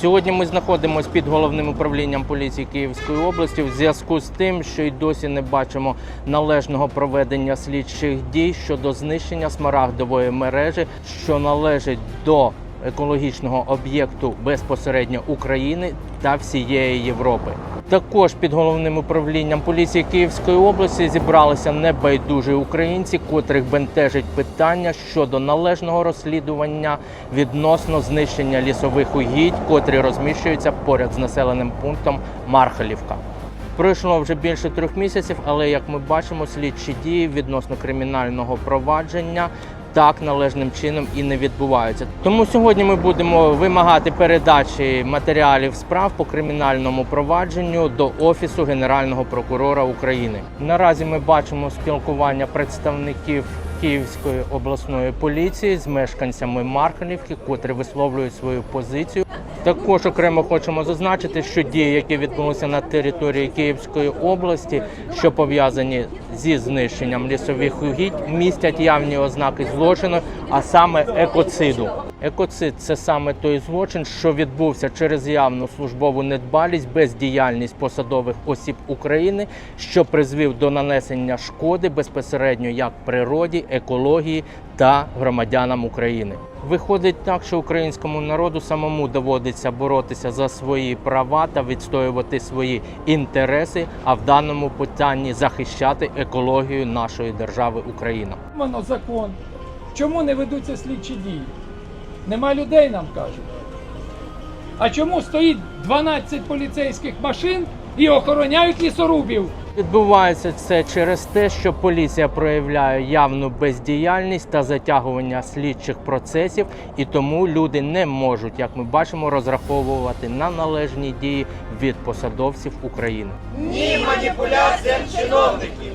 Сьогодні ми знаходимося під головним управлінням поліції Київської області в зв'язку з тим, що й досі не бачимо належного проведення слідчих дій щодо знищення смарагдової мережі, що належить до екологічного об'єкту безпосередньо України та всієї Європи. Також під головним управлінням поліції Київської області зібралися небайдужі українці, котрих бентежить питання щодо належного розслідування відносно знищення лісових угідь, котрі розміщуються поряд з населеним пунктом Мархалівка. Пройшло вже більше трьох місяців, але як ми бачимо, слідчі дії відносно кримінального провадження так належним чином і не відбуваються. Тому сьогодні ми будемо вимагати передачі матеріалів справ по кримінальному провадженню до офісу Генерального прокурора України. Наразі ми бачимо спілкування представників Київської обласної поліції з мешканцями Мархалівки, котрі висловлюють свою позицію. Також окремо хочемо зазначити, що дії, які відбулися на території Київської області, що пов'язані зі знищенням лісових угідь, містять явні ознаки злочину, а саме екоциду. Екоцид це саме той злочин, що відбувся через явну службову недбалість, бездіяльність посадових осіб України, що призвів до нанесення шкоди безпосередньо як природі, екології та громадянам України. Виходить так, що українському народу самому доводиться боротися за свої права та відстоювати свої інтереси, а в даному питанні захищати екологію нашої держави Україна. Воно закон. Чому не ведуться слідчі дії? Нема людей, нам кажуть. А чому стоїть 12 поліцейських машин і охороняють лісорубів? Відбувається це через те, що поліція проявляє явну бездіяльність та затягування слідчих процесів, і тому люди не можуть, як ми бачимо, розраховувати на належні дії від посадовців України. Ні маніпуляціям чиновників.